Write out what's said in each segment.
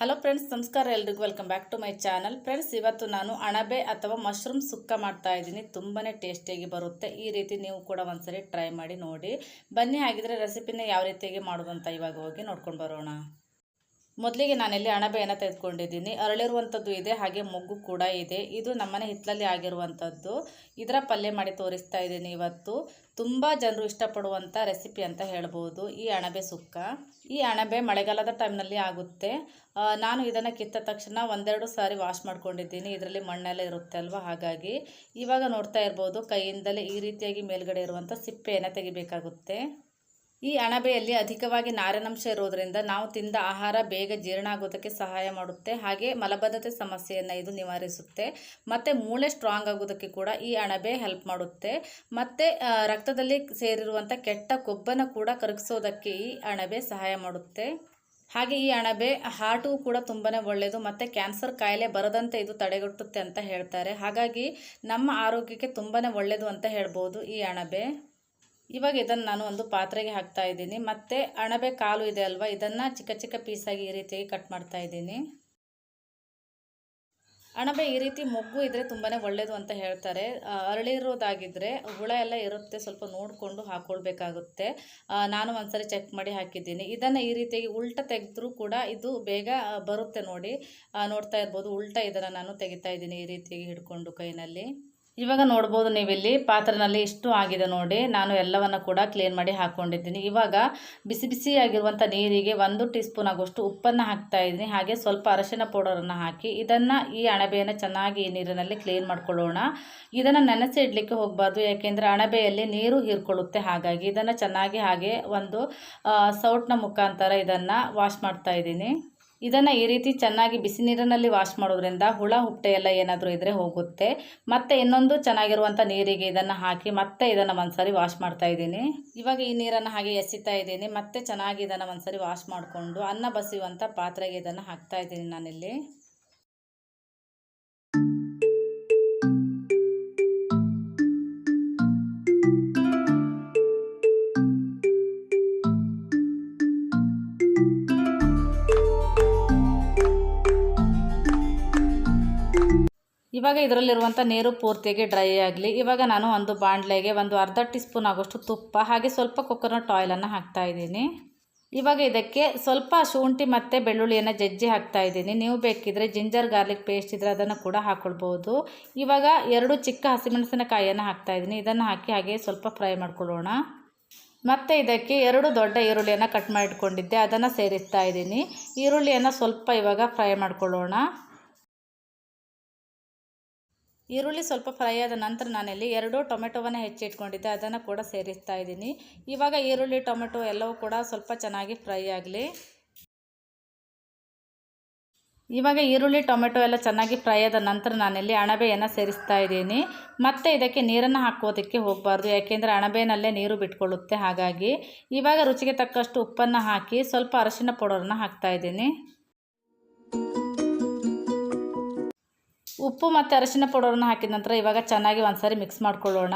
Hello friends ನಮಸ್ಕಾರ ಎಲ್ರಿಗೂ. Welcome back to my channel friends ಇವತ್ತು ನಾನು ಅಣಬೆ ಅಥವಾ ಮಶ್ರೂಮ್ ಸುಕ್ಕ ಮಾಡ್ತಾ ಇದ್ದೀನಿ. ತುಂಬಾ ಟೇಸ್ಟಿಯಾಗಿ ಬರುತ್ತೆ. ಈ ರೀತಿ ನೀವು ಕೂಡ ಒಂದ್ಸರಿ ಟ್ರೈ ಮಾಡಿ ನೋಡಿ. ಬನ್ನಿ, ಹಾಗಿದ್ರೆ ರೆಸಿಪಿನ ಯಾವ ರೀತಿಯಾಗಿ ಮಾಡೋದು ಅಂತ ಇವಾಗ ಹೋಗಿ ನೋಡ್ಕೊಂಡು ಬರೋಣ. ಮೊದಲಿಗೆ ನಾನಿಲ್ಲಿ ಅಣಬೆಯನ್ನು ತೆಗೆದುಕೊಂಡಿದ್ದೀನಿ. ಅರಳಿರುವಂಥದ್ದು ಇದೆ, ಹಾಗೆ ಮೊಗ್ಗು ಕೂಡ ಇದೆ. ಇದು ನಮ್ಮನೆ ಹಿತ್ತಲಲ್ಲಿ ಆಗಿರುವಂಥದ್ದು. ಇದರ ಪಲ್ಯ ಮಾಡಿ ತೋರಿಸ್ತಾ ಇದ್ದೀನಿ ಇವತ್ತು. ತುಂಬ ಜನರು ಇಷ್ಟಪಡುವಂಥ ರೆಸಿಪಿ ಅಂತ ಹೇಳ್ಬೋದು. ಈ ಅಣಬೆ ಸುಕ್ಕ. ಈ ಅಣಬೆ ಮಳೆಗಾಲದ ಟೈಮ್ನಲ್ಲಿ ಆಗುತ್ತೆ. ನಾನು ಇದನ್ನು ಕಿತ್ತ ತಕ್ಷಣ ಒಂದೆರಡು ಸಾರಿ ವಾಶ್ ಮಾಡ್ಕೊಂಡಿದ್ದೀನಿ. ಇದರಲ್ಲಿ ಮಣ್ಣೆಲ್ಲ ಇರುತ್ತೆ ಅಲ್ವಾ? ಹಾಗಾಗಿ ಇವಾಗ ನೋಡ್ತಾ ಇರ್ಬೋದು ಕೈಯಿಂದಲೇ ಈ ರೀತಿಯಾಗಿ ಮೇಲ್ಗಡೆ ಇರುವಂಥ ಸಿಪ್ಪೆಯನ್ನು ತೆಗಿಬೇಕಾಗುತ್ತೆ. ಈ ಅಣಬೆಯಲ್ಲಿ ಅಧಿಕವಾಗಿ ನಾರಿನಂಶ ಇರೋದ್ರಿಂದ ನಾವು ತಿಂದ ಆಹಾರ ಬೇಗ ಜೀರ್ಣ ಆಗೋದಕ್ಕೆ ಸಹಾಯ ಮಾಡುತ್ತೆ. ಹಾಗೆ ಮಲಬದ್ಧತೆ ಸಮಸ್ಯೆಯನ್ನು ಇದು ನಿವಾರಿಸುತ್ತೆ. ಮತ್ತು ಮೂಳೆ ಸ್ಟ್ರಾಂಗ್ ಆಗೋದಕ್ಕೆ ಕೂಡ ಈ ಅಣಬೆ ಹೆಲ್ಪ್ ಮಾಡುತ್ತೆ. ಮತ್ತು ರಕ್ತದಲ್ಲಿ ಸೇರಿರುವಂಥ ಕೆಟ್ಟ ಕೊಬ್ಬನ್ನು ಕೂಡ ಕರಗಿಸೋದಕ್ಕೆ ಈ ಅಣಬೆ ಸಹಾಯ ಮಾಡುತ್ತೆ. ಹಾಗೆ ಈ ಅಣಬೆ ಹಾರ್ಟು ಕೂಡ ತುಂಬಾ ಒಳ್ಳೆಯದು ಮತ್ತು ಕ್ಯಾನ್ಸರ್ ಕಾಯಿಲೆ ಬರದಂತೆ ಇದು ತಡೆಗಟ್ಟುತ್ತೆ ಅಂತ ಹೇಳ್ತಾರೆ. ಹಾಗಾಗಿ ನಮ್ಮ ಆರೋಗ್ಯಕ್ಕೆ ತುಂಬಾ ಒಳ್ಳೆಯದು ಅಂತ ಹೇಳ್ಬೋದು ಈ ಅಣಬೆ. ಇವಾಗ ಇದನ್ನು ನಾನು ಒಂದು ಪಾತ್ರೆಗೆ ಹಾಕ್ತಾ ಇದ್ದೀನಿ. ಮತ್ತು ಅಣಬೆ ಕಾಲು ಇದೆ ಅಲ್ವಾ? ಇದನ್ನು ಚಿಕ್ಕ ಚಿಕ್ಕ ಪೀಸಾಗಿ ಈ ರೀತಿಯಾಗಿ ಕಟ್ ಮಾಡ್ತಾ ಇದ್ದೀನಿ. ಅಣಬೆ ಈ ರೀತಿ ಮೊಗ್ಗು ಇದ್ದರೆ ತುಂಬಾ ಒಳ್ಳೆಯದು ಅಂತ ಹೇಳ್ತಾರೆ. ಅರಳಿರೋದಾಗಿದ್ದರೆ ಹುಳ ಎಲ್ಲ ಇರುತ್ತೆ. ಸ್ವಲ್ಪ ನೋಡಿಕೊಂಡು ಹಾಕ್ಕೊಳ್ಬೇಕಾಗುತ್ತೆ ನಾನು ಒಂದ್ಸರಿ ಚೆಕ್ ಮಾಡಿ ಹಾಕಿದ್ದೀನಿ. ಇದನ್ನು ಈ ರೀತಿಯಾಗಿ ಉಲ್ಟ ತೆಗೆದ್ರೂ ಕೂಡ ಇದು ಬೇಗ ಬರುತ್ತೆ ನೋಡಿ. ನೋಡ್ತಾ ಇರ್ಬೋದು. ಉಲ್ಟ ಇದನ್ನು ನಾನು ತೆಗಿತಾ ಇದ್ದೀನಿ ಈ ರೀತಿಯಾಗಿ ಹಿಡ್ಕೊಂಡು ಕೈನಲ್ಲಿ. ಇವಾಗ ನೋಡ್ಬೋದು ನೀವಿಲ್ಲಿ ಪಾತ್ರೆನಲ್ಲಿ ಇಷ್ಟು ಆಗಿದೆ ನೋಡಿ. ನಾನು ಎಲ್ಲವನ್ನು ಕೂಡ ಕ್ಲೀನ್ ಮಾಡಿ ಹಾಕ್ಕೊಂಡಿದ್ದೀನಿ ಇವಾಗ ಬಿಸಿ ಬಿಸಿಯಾಗಿರುವಂಥ ನೀರಿಗೆ ಒಂದು ಟೀ ಸ್ಪೂನ್ ಆಗುವಷ್ಟು ಉಪ್ಪನ್ನು ಹಾಕ್ತಾ ಇದ್ದೀನಿ. ಹಾಗೆ ಸ್ವಲ್ಪ ಅರಶಿನ ಪೌಡರನ್ನು ಹಾಕಿ ಇದನ್ನು ಈ ಅಣಬೆಯನ್ನು ಚೆನ್ನಾಗಿ ಈ ನೀರಿನಲ್ಲಿ ಕ್ಲೀನ್ ಮಾಡ್ಕೊಳ್ಳೋಣ. ಇದನ್ನು ನೆನೆಸಿ ಇಡಲಿಕ್ಕೆ ಹೋಗಬಾರ್ದು. ಯಾಕೆಂದರೆ ಅಣಬೆಯಲ್ಲಿ ನೀರು ಹೀರ್ಕೊಳ್ಳುತ್ತೆ. ಹಾಗಾಗಿ ಇದನ್ನು ಚೆನ್ನಾಗಿ ಹಾಗೆ ಒಂದು ಸೌಟ್ನ ಮುಖಾಂತರ ಇದನ್ನು ವಾಶ್ ಮಾಡ್ತಾ ಇದ್ದೀನಿ. ಇದನ್ನು ಈ ರೀತಿ ಚೆನ್ನಾಗಿ ಬಿಸಿ ನೀರಿನಲ್ಲಿ ವಾಶ್ ಮಾಡೋದ್ರಿಂದ ಹುಳ, ಹುಟ್ಟೆ ಎಲ್ಲ ಏನಾದರೂ ಇದ್ದರೆ ಹೋಗುತ್ತೆ. ಮತ್ತು ಇನ್ನೊಂದು ಚೆನ್ನಾಗಿರುವಂಥ ನೀರಿಗೆ ಇದನ್ನು ಹಾಕಿ ಮತ್ತೆ ಇದನ್ನು ಒಂದ್ಸರಿ ವಾಶ್ ಮಾಡ್ತಾ ಇದ್ದೀನಿ. ಇವಾಗ ಈ ನೀರನ್ನು ಹಾಗೆ ಎಸಿತಾ ಇದ್ದೀನಿ. ಮತ್ತೆ ಚೆನ್ನಾಗಿ ಇದನ್ನು ಒಂದ್ಸರಿ ವಾಶ್ ಮಾಡಿಕೊಂಡು ಅನ್ನ ಬಸಿಯುವಂಥ ಪಾತ್ರೆಗೆ ಇದನ್ನು ಹಾಕ್ತಾ ಇದ್ದೀನಿ ನಾನಿಲ್ಲಿ. ಇವಾಗ ಇದರಲ್ಲಿರುವಂಥ ನೀರು ಪೂರ್ತಿಯಾಗಿ ಡ್ರೈ ಆಗಲಿ. ಇವಾಗ ನಾನು ಒಂದು ಬಾಣಲೆಗೆ ಒಂದು ಅರ್ಧ ಟೀ ಸ್ಪೂನ್ ಆಗೋಷ್ಟು ತುಪ್ಪ, ಹಾಗೆ ಸ್ವಲ್ಪ ಕೊಕೊನಟ್ ಆಯಿಲನ್ನು ಹಾಕ್ತಾ ಇದ್ದೀನಿ. ಇವಾಗ ಇದಕ್ಕೆ ಸ್ವಲ್ಪ ಶುಂಠಿ ಮತ್ತು ಬೆಳ್ಳುಳ್ಳಿಯನ್ನು ಜಜ್ಜಿ ಹಾಕ್ತಾ ಇದ್ದೀನಿ. ನೀವು ಬೇಕಿದ್ರೆ ಜಿಂಜರ್ ಗಾರ್ಲಿಕ್ ಪೇಸ್ಟ್ ಇದ್ದರೆ ಅದನ್ನು ಕೂಡ ಹಾಕ್ಕೊಳ್ಬೋದು ಇವಾಗ ಎರಡು ಚಿಕ್ಕ ಹಸಿಮೆಣಸಿನಕಾಯಿಯನ್ನು ಹಾಕ್ತಾ ಇದ್ದೀನಿ. ಇದನ್ನು ಹಾಕಿ ಹಾಗೆ ಸ್ವಲ್ಪ ಫ್ರೈ ಮಾಡ್ಕೊಳ್ಳೋಣ. ಮತ್ತು ಇದಕ್ಕೆ ಎರಡು ದೊಡ್ಡ ಈರುಳ್ಳಿಯನ್ನು ಕಟ್ ಮಾಡಿಟ್ಕೊಂಡಿದ್ದೆ. ಅದನ್ನು ಸೇರಿಸ್ತಾ ಇದ್ದೀನಿ. ಈರುಳ್ಳಿಯನ್ನು ಸ್ವಲ್ಪ ಇವಾಗ ಫ್ರೈ ಮಾಡ್ಕೊಳ್ಳೋಣ. ಈರುಳ್ಳಿ ಸ್ವಲ್ಪ ಫ್ರೈ ಆದ ನಂತರ ನಾನಿಲ್ಲಿ ಎರಡು ಟೊಮೆಟೊವನ್ನು ಹೆಚ್ಚಿಟ್ಕೊಂಡಿದ್ದೆ, ಅದನ್ನು ಕೂಡ ಸೇರಿಸ್ತಾ ಇದ್ದೀನಿ. ಇವಾಗ ಈರುಳ್ಳಿ, ಟೊಮೆಟೊ ಎಲ್ಲವೂ ಕೂಡ ಸ್ವಲ್ಪ ಚೆನ್ನಾಗಿ ಫ್ರೈ ಆಗಲಿ. ಇವಾಗ ಈರುಳ್ಳಿ, ಟೊಮೆಟೊ ಎಲ್ಲ ಚೆನ್ನಾಗಿ ಫ್ರೈ ಆದ ನಂತರ ನಾನಿಲ್ಲಿ ಅಣಬೆಯನ್ನು ಸೇರಿಸ್ತಾ ಇದ್ದೀನಿ. ಮತ್ತು ಇದಕ್ಕೆ ನೀರನ್ನು ಹಾಕೋದಕ್ಕೆ ಹೋಗಬಾರ್ದು, ಯಾಕೆಂದರೆ ಅಣಬೆನಲ್ಲೇ ನೀರು ಬಿಟ್ಕೊಳ್ಳುತ್ತೆ ಹಾಗಾಗಿ. ಇವಾಗ ರುಚಿಗೆ ತಕ್ಕಷ್ಟು ಉಪ್ಪನ್ನು ಹಾಕಿ ಸ್ವಲ್ಪ ಅರಶಿನ ಪೌಡರನ್ನು ಹಾಕ್ತಾ ಇದ್ದೀನಿ. ಉಪ್ಪು ಮತ್ತು ಅರಿಶಿನ ಪೌಡರನ್ನು ಹಾಕಿದ ನಂತರ ಇವಾಗ ಚೆನ್ನಾಗಿ ಒಂದ್ಸರಿ ಮಿಕ್ಸ್ ಮಾಡ್ಕೊಳ್ಳೋಣ.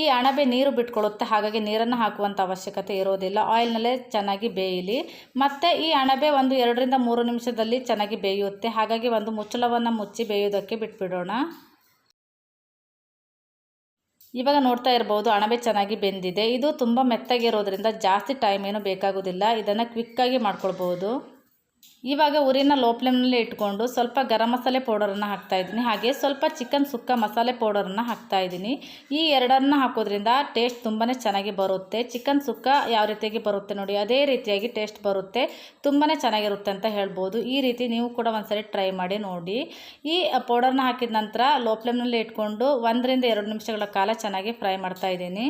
ಈ ಅಣಬೆ ನೀರು ಬಿಟ್ಕೊಳ್ಳುತ್ತೆ ಹಾಗಾಗಿ ನೀರನ್ನು ಹಾಕುವಂಥ ಅವಶ್ಯಕತೆ ಇರೋದಿಲ್ಲ. ಆಯಿಲ್ನಲ್ಲೇ ಚೆನ್ನಾಗಿ ಬೇಯಲಿ. ಮತ್ತು ಈ ಅಣಬೆ ಒಂದು ಎರಡರಿಂದ ಮೂರು ನಿಮಿಷದಲ್ಲಿ ಚೆನ್ನಾಗಿ ಬೇಯುತ್ತೆ. ಹಾಗಾಗಿ ಒಂದು ಮುಚ್ಚಳವನ್ನು ಮುಚ್ಚಿ ಬೇಯೋದಕ್ಕೆ ಬಿಟ್ಬಿಡೋಣ. ಇವಾಗ ನೋಡ್ತಾ ಇರ್ಬೋದು, ಅಣಬೆ ಚೆನ್ನಾಗಿ ಬೆಂದಿದೆ. ಇದು ತುಂಬ ಮೆತ್ತಗಿರೋದ್ರಿಂದ ಜಾಸ್ತಿ ಟೈಮ್ ಏನು ಬೇಕಾಗೋದಿಲ್ಲ. ಇದನ್ನು ಕ್ವಿಕ್ಕಾಗಿ ಮಾಡ್ಕೊಳ್ಬೋದು. ಇವಾಗ ಉರಿನ ಲೋ ಫ್ಲೇಮ್ನಲ್ಲಿ ಇಟ್ಕೊಂಡು ಸ್ವಲ್ಪ ಗರಂ ಮಸಾಲೆ ಪೌಡರನ್ನು ಹಾಕ್ತಾಯಿದ್ದೀನಿ ಹಾಗೆ ಸ್ವಲ್ಪ ಚಿಕನ್ ಸುಕ್ಕ ಮಸಾಲೆ ಪೌಡರನ್ನು ಹಾಕ್ತಾಯಿದ್ದೀನಿ ಈ ಎರಡನ್ನು ಹಾಕೋದ್ರಿಂದ ಟೇಸ್ಟ್ ತುಂಬಾ ಚೆನ್ನಾಗಿ ಬರುತ್ತೆ. ಚಿಕನ್ ಸುಕ್ಕ ಯಾವ ರೀತಿಯಾಗಿ ಬರುತ್ತೆ ನೋಡಿ, ಅದೇ ರೀತಿಯಾಗಿ ಟೇಸ್ಟ್ ಬರುತ್ತೆ. ತುಂಬಾ ಚೆನ್ನಾಗಿರುತ್ತೆ ಅಂತ ಹೇಳ್ಬೋದು. ಈ ರೀತಿ ನೀವು ಕೂಡ ಒಂದ್ಸರಿ ಟ್ರೈ ಮಾಡಿ ನೋಡಿ. ಈ ಪೌಡರ್ನ ಹಾಕಿದ ನಂತರ ಲೋ ಫ್ಲೇಮ್ನಲ್ಲಿ ಇಟ್ಕೊಂಡು ಒಂದರಿಂದ ಎರಡು ನಿಮಿಷಗಳ ಕಾಲ ಚೆನ್ನಾಗಿ ಫ್ರೈ ಮಾಡ್ತಾ ಇದ್ದೀನಿ.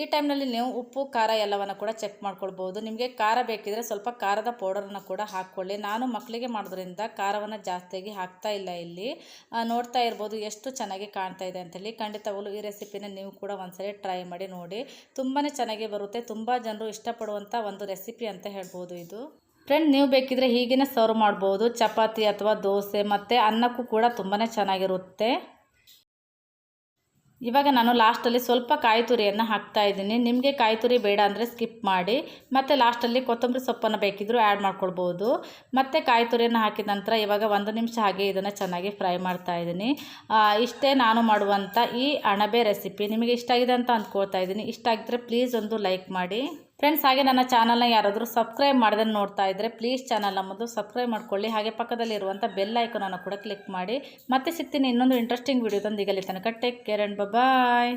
ಈ ಟೈಮ್ನಲ್ಲಿ ನೀವು ಉಪ್ಪು, ಖಾರ ಎಲ್ಲವನ್ನು ಕೂಡ ಚೆಕ್ ಮಾಡ್ಕೊಳ್ಬೋದು. ನಿಮಗೆ ಖಾರ ಬೇಕಿದ್ರೆ ಸ್ವಲ್ಪ ಖಾರದ ಪೌಡರನ್ನು ಕೂಡ ಹಾಕ್ಕೊಳ್ಳಿ. ನಾನು ಮಕ್ಕಳಿಗೆ ಮಾಡೋದ್ರಿಂದ ಖಾರವನ್ನು ಜಾಸ್ತಿಯಾಗಿ ಹಾಕ್ತಾ ಇಲ್ಲ ಇಲ್ಲಿ. ನೋಡ್ತಾ ಇರ್ಬೋದು ಎಷ್ಟು ಚೆನ್ನಾಗಿ ಕಾಣ್ತಾ ಇದೆ ಅಂತೇಳಿ. ಖಂಡಿತವಾಗಲೂ ಈ ರೆಸಿಪಿನ ನೀವು ಕೂಡ ಒಂದ್ಸರಿ ಟ್ರೈ ಮಾಡಿ ನೋಡಿ. ತುಂಬಾ ಚೆನ್ನಾಗಿ ಬರುತ್ತೆ. ತುಂಬ ಜನರು ಇಷ್ಟಪಡುವಂಥ ಒಂದು ರೆಸಿಪಿ ಅಂತ ಹೇಳ್ಬೋದು ಇದು. ಫ್ರೆಂಡ್ ನೀವು ಬೇಕಿದ್ರೆ ಹೀಗೇನೆ ಸರ್ವ್ ಮಾಡ್ಬೋದು. ಚಪಾತಿ ಅಥವಾ ದೋಸೆ ಮತ್ತು ಅನ್ನಕ್ಕೂ ಕೂಡ ತುಂಬಾ ಚೆನ್ನಾಗಿರುತ್ತೆ. ಇವಾಗ ನಾನು ಲಾಸ್ಟಲ್ಲಿ ಸ್ವಲ್ಪ ಕಾಯಿ ತುರಿಯನ್ನು ಹಾಕ್ತಾ ಇದ್ದೀನಿ. ನಿಮಗೆ ಕಾಯಿ ತುರಿ ಬೇಡ ಅಂದರೆ ಸ್ಕಿಪ್ ಮಾಡಿ. ಮತ್ತು ಲಾಸ್ಟಲ್ಲಿ ಕೊತ್ತಂಬರಿ ಸೊಪ್ಪನ್ನು ಬೇಕಿದ್ದರೂ ಆ್ಯಡ್ ಮಾಡ್ಕೊಳ್ಬೋದು. ಮತ್ತು ಕಾಯಿ ತುರಿಯನ್ನು ಹಾಕಿದ ನಂತರ ಇವಾಗ ಒಂದು ನಿಮಿಷ ಹಾಗೆ ಇದನ್ನು ಚೆನ್ನಾಗಿ ಫ್ರೈ ಮಾಡ್ತಾ ಇದ್ದೀನಿ. ಇಷ್ಟೇ ನಾನು ಮಾಡುವಂಥ ಈ ಅಣಬೆ ರೆಸಿಪಿ ನಿಮಗೆ ಇಷ್ಟ ಆಗಿದೆ ಅಂತ ಅಂದ್ಕೊಳ್ತಾ ಇದ್ದೀನಿ. ಇಷ್ಟ ಆಗಿದ್ರೆ ಪ್ಲೀಸ್ ಒಂದು ಲೈಕ್ ಮಾಡಿ. ಫ್ರೆಂಡ್ಸ್ ಹಾಗೆ ನನ್ನ ಚಾನಲ್ನ ಯಾರಾದರೂ ಸಬ್ಸ್ಕ್ರೈಬ್ ಮಾಡ್ದೆ ನೋಡ್ತಾ ಇದ್ದರೆ ಪ್ಲೀಸ್ ಚಾನಲ್ ನಮ್ಮದು ಸಬ್ಸ್ಕ್ರೈಬ್ ಮಾಡ್ಕೊಳ್ಳಿ. ಹಾಗೆ ಪಕ್ಕದಲ್ಲಿರುವಂಥ ಬೆಲ್ ಐಕನನ್ನು ಕೂಡ ಕ್ಲಿಕ್ ಮಾಡಿ. ಮತ್ತೆ ಸಿಗ್ತೀನಿ ಇನ್ನೊಂದು ಇಂಟ್ರೆಸ್ಟಿಂಗ್ ವೀಡಿಯೋದೊಂದು ಅಲ್ಲಿ ತನಕ. Take care and bye